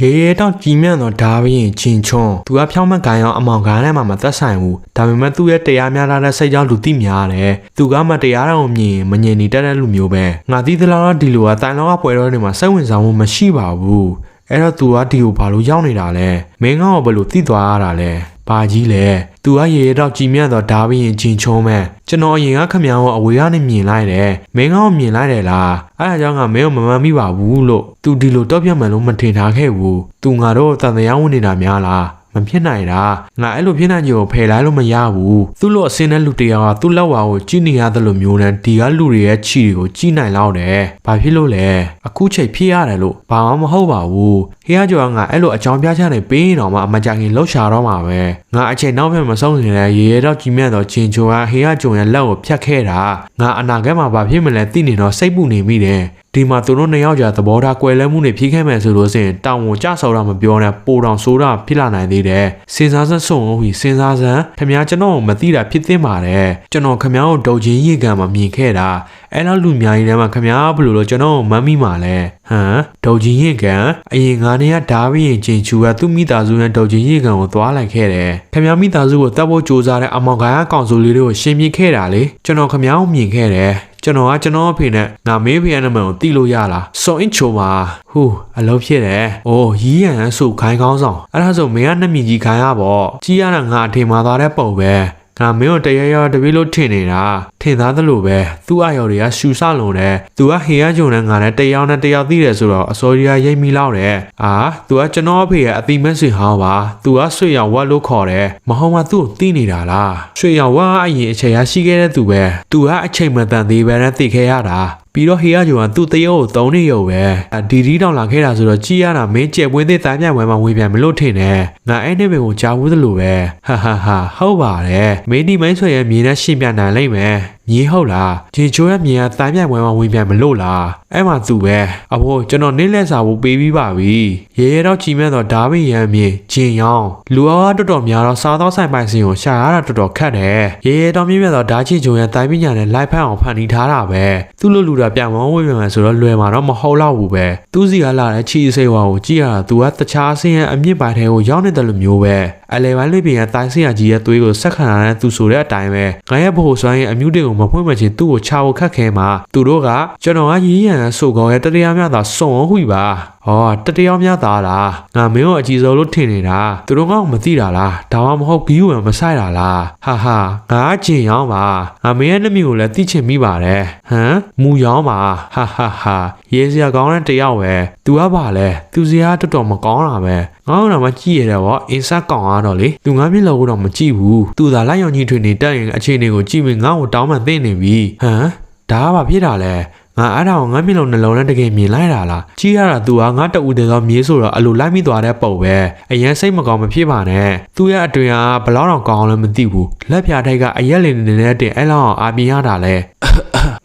ရေရဲတော့ကြည်မြန့်တော့ဓာဘရင်ချင်းချွန်းသူကဖြောင်းမကန်အောင်အမောင်ကားထဲမှာမသက်ဆိုင်ဘူးဒါပေမဲ့သူ့ရဲ့တရားများလာတဲ့စိတ်ကြောင့်လူသိများတယ်သူကမှတရားတော်ကိုမြင်မငြင်နေတတ်တဲ့လူမျိုးပဲငါသိသလားတော့ဒီလိုကတိုင်လောကပွဲတော်တွေမှာစိတ်ဝင်စားမှုမရှိပါဘူးအဲ့တော့ तू ကဒီကိုဘာလို့ရောက်နေတာလဲမင်းကောင်ကဘယ်လိုသိသွားရတာလဲ ဘာကြီးလဲသူကရေရတော့ကြည်မြတ်တော့ဒါဘရင်ချင်းချုံးမဲ့ကျွန်တော်အရင်ကခမရဟောအဝေးကနေမြင်လိုက်တယ်မင်းကောမြင်လိုက်တယ်လားအဲ့ဒါကြောင့်ကမင်းကိုမမှန်မိပါဘူးလို့သူဒီလိုတော့ပြမှန်လို့မထင်ထားခဲ့ဘူးသူငါတို့တန်တရားဝင်နေတာများလား ဖြစ်နိုင်တာငါအဲ့လိုဖြစ်နိုင်ကြကိုဖယ်လိုက်လို့မရဘူးသူ့လိုအစင်းတဲ့လူတစ်ယောက်ကသူ့လက်ဝါကိုကြည့်နေရတယ်လို့မျိုးနဲ့ဒီကလူတွေရဲ့ခြိတွေကိုကြည့်နိုင်လောက်တယ်ဘာဖြစ်လို့လဲအခုချိန်ဖြစ်ရတယ်လို့ဘာမှမဟုတ်ပါဘူးဟေးကကျော်ကငါအဲ့လိုအကြောင်းပြချက်နေပေးရင်တော့မှအမကြခင်လှုပ်ရှားတော့မှာပဲငါအချိန်နောက်ပြန်မဆုံးနေလဲရေရဲတော့ကြီးမြတ်တော့ချင်းချိုကဟေးကကျော်ရဲ့လက်ကိုဖြတ်ခဲ့တာငါအနာဂတ်မှာဘာဖြစ်မလဲသိနေတော့စိတ်ပူနေမိတယ်ဒီမှာသူတို့နှစ်ယောက်ကြာသဘောထားကွဲလဲမှုတွေဖြစ်ခဲ့မယ်ဆိုလို့ဆိုရင်တောင်ဝန်ကြဆော်တာမပြောနဲ့ပိုတောင်ဆိုးတာဖြစ်လာနိုင်သေးတယ်စင်စားစက်ဆုံဟုတ်ပြီစင်စားစမ်းခမ ्या ကျွန်တော်ကိုမသိတာဖြစ်သင့်ပါတယ်ကျွန်တော်ခမ ्या ကိုဒုတ်ချင်းရေကန်မှာမြင်ခဲ့တာ အဲ့တော့လူများကြီးထဲမှာခမားဘလို့တော့ကျွန်တော်မမ်းမိမှာလဲဟမ်ဒေါ်ကြီးရင်ကန်အရင်ငါနေရဓာဘီရင်ချင်းချူကသူ့မိသားစုနဲ့ဒေါ်ကြီးရင်ကန်ကိုသွားလိုက်ခဲ့တယ်ခမားမိသားစုကိုတပ်ဖို့စ조사တဲ့အမောင်ကန်ကောင်ဆိုလေးတွေကိုရှင်းပြခဲ့တာလေကျွန်တော်ခမားကိုမြင်ခဲ့တယ်ကျွန်တော်ကကျွန်တော်အဖေနဲ့ငါမေးဖေရဲ့နံပါတ်ကိုတီးလို့ရလားစော်အင်ချိုပါဟူအလုံးဖြစ်တယ်အိုးရီးရန်ဆိုခိုင်းကောင်းဆောင်အဲ့ဒါဆိုမင်းကနှမြင်ကြီးခိုင်းရပေါ့ကြီးရတာငါအထင်မှာသွားတဲ့ပုံပဲ ငါမင်းကိုတရရတပည့်လို့ထင်နေတာထင်သားသလိုပဲသူ့အယော်တွေကရှူဆလုံးတယ်သူကဟေရဂျုံနဲ့ငါနဲ့တယောက်နဲ့တယောက်သိတယ်ဆိုတော့အစောကြီးကရိတ်မိလောက်တယ်အာသူကကျွန်တော်အဖေရဲ့အတိမက်ဆွေဟောင်းပါသူကဆွေရောင်ဝက်လို့ခေါ်တယ်မဟုတ်မှသူ့ကိုသိနေတာလားဆွေရောင်ဝက်အရင်အချိန်ကရှိခဲ့တဲ့သူပဲသူကအချိန်မတန်သေးပဲနဲ့သိခဲ့ရတာ ပြီးတော့ဟေရဂျုံကသူ့တရုပ်ကိုသုံးနေရုံပဲအဒီဒီတောင်လာခဲ့တာဆိုတော့ကြည်ရတာမင်းကျက်ပွင်းသေးတိုင်းပြဝဲမှာဝင်ပြန်မလို့ထင်တယ်ငါအဲ့ဒီဘင်ကိုကြားဘူးသလိုပဲဟာဟာဟာဟုတ်ပါတယ်မင်းဒီမိုင်းဆွေရဲ့မြေနဲ့ရှင်းပြနိုင်လိမ့်မယ်မြေဟုတ်လားဂျင်ချိုရဲ့မြေကတိုင်းပြဝဲမှာဝင်ပြန်မလို့လားအဲ့မှာသူပဲအဖိုးကျွန်တော်နေလက်စာဖို့ပေးပြီးပါပြီရေရဲတော့ချီမဲ့တော့ဓာမင်ရံမြေဂျင်ရောင်းလူအားတော်တော်များတော့စားသောဆိုင်ပိုင်စင်ကိုရှာရတာတော်တော်ခက်တယ်ရေရဲတော့မြင့်မြတ်တော့ဓာချီဂျုံရဲ့တိုင်းပညာနဲ့လိုက်ဖက်အောင်ဖန်တီးထားတာပဲသူ့လိုလူတာပြန်မဝေ့ပြန်မယ်ဆိုတော့လွယ်မှာတော့မဟုတ်တော့ဘူးပဲသူစီကလာတဲ့ချီစိတ်ဝါကိုကြည့်ရတာသူကတခြားအစင်းရဲ့အမြင့်ပိုင်းထဲကိုရောက်နေတယ်လို့မျိုးပဲ အလဲပိုင်းလေးပြင်ကတိုင်းစင်ရကြီးရဲ့သွေးကိုဆက်ခံရတဲ့သူဆိုတဲ့အတိုင်းပဲငါရဲ့ဘို့စွမ်းရဲ့အမြင့်တွေကိုမဖွင့်မချင်းသူ့ကိုချာဖို့ခက်ခဲမှာသူတို့ကကျွန်တော်ကရည်ရန်ဆိုကောရဲ့တတရားများသာစုံအောင်ဟွိပါဟောတတရားများသာလားငါမင်းကိုအကြည့်စိုးလို့ထင်နေတာသူတို့ကမသိတာလားဒါမှမဟုတ်ဂီးဝင်မဆိုင်တာလားဟာဟာငါကျင်ရောင်းပါငါမင်းရဲ့နှမကိုလည်းသိချင်မိပါတယ်ဟမ်မူရောင်းပါဟာဟာဟာရေးစရာကောင်းတဲ့တယောက်ပဲသူကပါလဲသူစရာတော်တော်မကောင်းတာပဲငါ့တော့မကြည့်ရတဲ့ဗောအင်းဆက်ကောင်အားတော့လေသူငါမျက်လုံးတော့မကြည့်ဘူးသူသာလိုက်ရောင်ကြီးထွေနေတက်ရင်အခြေအနေကိုကြည့်ပြီးငါ့ကိုတောင်းမှသိနေပြီဟမ်ဒါကဘာဖြစ်တာလဲငါအဲ့ဒါကိုငါမျက်လုံးနှလုံးနဲ့တကယ်မြင်လိုက်တာလားကြည့်ရတာ तू ကငါတအူတည်းသောမြေးဆိုတော့အလိုလိုက်မိသွားတဲ့ပုံပဲအရင်စိတ်မကောင်းမဖြစ်ပါနဲ့သူ့ရဲ့အတွင်ကဘယ်လောက်တော့ကောင်းလဲမသိဘူးလက်ဖြာထိုက်ကအရက်လင်နေတဲ့တင်အဲ့လောက်အောင်အာပြင်းရတာလဲ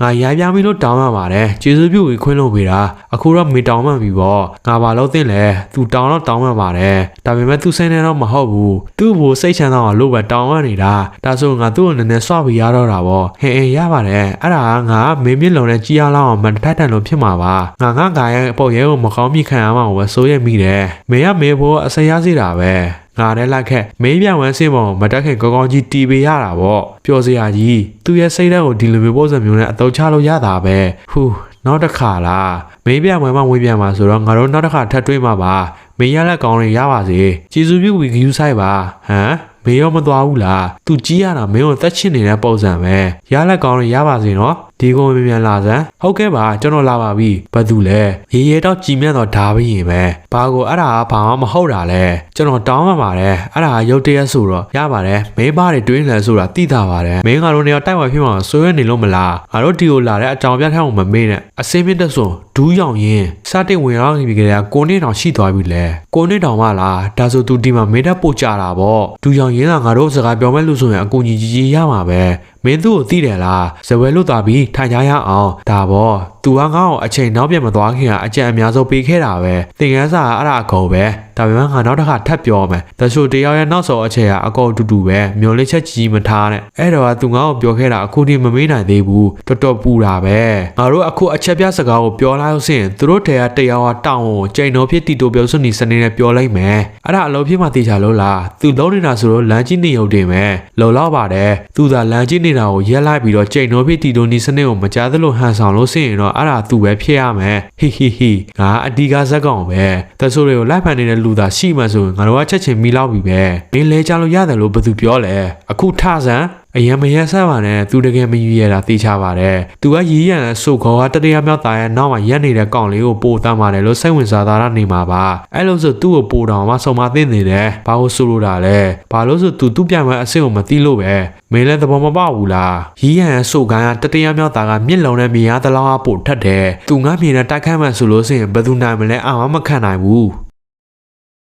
ငါရိုင်းပြားမီလို့တောင်းရပါတယ်ကျေးဇူးပြုပြီးခွင့်လို့ပေးတာအခုတော့မေတောင်းမှန်ပြီပေါ့ငါဘာလို့သိလဲသူတောင်းတော့တောင်းမှန်ပါတယ်ဒါပေမဲ့သူစိတ်နဲ့တော့မဟုတ်ဘူးသူ့ဘိုစိတ်ချမ်းသာအောင်လို့ပဲတောင်းရနေတာဒါဆိုငါသူ့ကိုနည်းနည်းစွပြီးရတော့တာပေါ့ဟင်အင်းရပါတယ်အဲ့ဒါကငါမင်းမြင့်လုံးနဲ့ကြီးရလောက်အောင်မထက်တန်လို့ဖြစ်မှာပါငါငါငါရဲ့အပေါ်ရဲကိုမကောင်းမိခံရမှာကိုပဲစိုးရိမ်မိတယ်မင်းကမေဖို့အစရစီတာပဲ ငါလည်းလိုက်ခက်မင်းပြန်ဝန်းစင်ပေါ်မတက်ခင်ကောကောင်းကြီးတီးပေးရတာပေါ့ပျော်စရာကြီးသူရဲ့စိတ်ဓာတ်ကိုဒီလိုမျိုးပုံစံမျိုးနဲ့အတုံးချလို့ရတာပဲဟူးနောက်တစ်ခါလားမင်းပြန်ဝန်းမဝင်ပြန်မှာဆိုတော့ငါတို့နောက်တစ်ခါထပ်တွေးမှာပါမင်းရလက်ကောင်းတွေရပါစေကျေးဇူးပြုပြီးဂယူးဆိုင်ပါဟမ်မင်းရောမသွားဘူးလားသူကြီးရတာမင်းကိုတက်ချစ်နေတဲ့ပုံစံပဲရလက်ကောင်းတွေရပါစေနော်ဒီကုန်းမြန်မြန်လာစမ်းဟုတ်ကဲ့ပါကျွန်တော်လာပါပြီဘာတူလဲရေရဲတော့ကြည်မြတ်တော့ဓာဘရင်ပဲဘာကိုအဲ့ဒါကဘာမှမဟုတ်တာလဲကျွန်တော်တောင်းမှပါတယ်အဲ့ဒါကရုတ်တရက်ဆိုတော့ရပါတယ်မင်းပါတွေတွင်းလဲဆိုတာသိတာပါတယ်မင်းငါတို့နေရာတိုက်ဝိုင်ဖြစ်မှာဆွေးရနေလို့မလားငါတို့ဒီကိုလာတဲ့အကြောင်းပြထအောင်မမေးနဲ့အစင်းမြင့်တက်ဆိုဒူးရောင်ရင်စတင်ဝင်ရောက်နေပြီကလေးကကိုနှစ်တောင်ရှိသွားပြီလေကိုနှစ်တောင်မလားဒါဆိုသူဒီမှာမေးတတ်ပို့ကြတာပေါ့ဒူးရောင်ရင်ကငါတို့စကားပြောမဲ့လို့ဆိုရင်အကူကြီးကြီးရမှာပဲ မင်းသူ့ကိုသိတယ်လားဇဝဲလို့သွားပြီးထိုင်ကြရအောင်ဒါပေါ့ သူကငါ့ကိုအချိန်နောက်ပြန်မသွားခင်ကအကြံအများဆုံးပေးခဲ့တာပဲသင်ခန်းစာကအဲ့ဒါအကုန်ပဲဒါပေမဲ့ငါနောက်တစ်ခါထပ်ပြောမယ်တချို့တယောက်ရဲ့နောက်ဆုံးအချက်ကအကုန်အတူတူပဲမျောလေးချက်ကြီးမထားနဲ့အဲ့တော့ကသူငါ့ကိုပြောခဲ့တာအခုထိမမေးနိုင်သေးဘူးတော်တော်ပူတာပဲငါတို့အခုအချက်ပြစကားကိုပြောလိုက်လို့ဆိုရင်သူတို့တဲကတယောက်ကတောင်းကိုချိန်တော်ဖြစ်တီတိုပြောစွနေစနေနဲ့ပြောလိုက်မယ်အဲ့ဒါအလုံးဖြစ်မှတေချာလို့လားသူလုံးနေတာဆိုတော့လမ်းကြီးနေရုံတင်မယ်လုံလောက်ပါတယ်သူသာလမ်းကြီးနေတာကိုရက်လိုက်ပြီးတော့ချိန်တော်ဖြစ်တီတိုနီစနေကိုမကြားသလိုဟန်ဆောင်လို့ဆိုရင်တော့အဲ့ဒါသူပဲဖြစ်ရမယ်ဟီဟီဟီငါအဒီကဇက်ကောင်ပဲတဆိုးတွေကိုလိုက်ဖန်နေတဲ့လူသာရှိမှဆိုရင်ငါတို့ကချက်ချင်းမိလောက်ပြီပဲမင်းလဲကြလို့ရတယ်လို့ဘယ်သူပြောလဲအခုထဆန်းအရင်မရဆက်ပါနဲ့သူတကယ်မယူရတာသိချပါတယ်သူကရီးရန်ဆိုခေါ်ကတတရားမြောက်သားရဲ့နောက်မှာရက်နေတဲ့ကောင်လေးကိုပို့တမ်းပါတယ်လို့စိတ်ဝင်စားတာနေမှာပါအဲ့လိုဆိုသူ့ကိုပို့တောင်မှစုံမသိနေတယ်ဘာလို့ဆိုလိုတာလဲဘာလို့ဆိုသူသူ့ပြန်မဲ့အစ်စ်ကိုမသိလို့ပဲ မင်းလည်းသဘောမပေါက်ဘူးလားရီးရန်ဆိုကန်ကတတရားမြောက်သားကမြင့်လုံးနဲ့မြင်ရသလောက်ပို့ထက်တယ်သူငါမြင်တဲ့တိုက်ခိုက်မှဆိုလို့ဆိုရင်ဘယ်သူနိုင်မလဲအာမမခံနိုင်ဘူး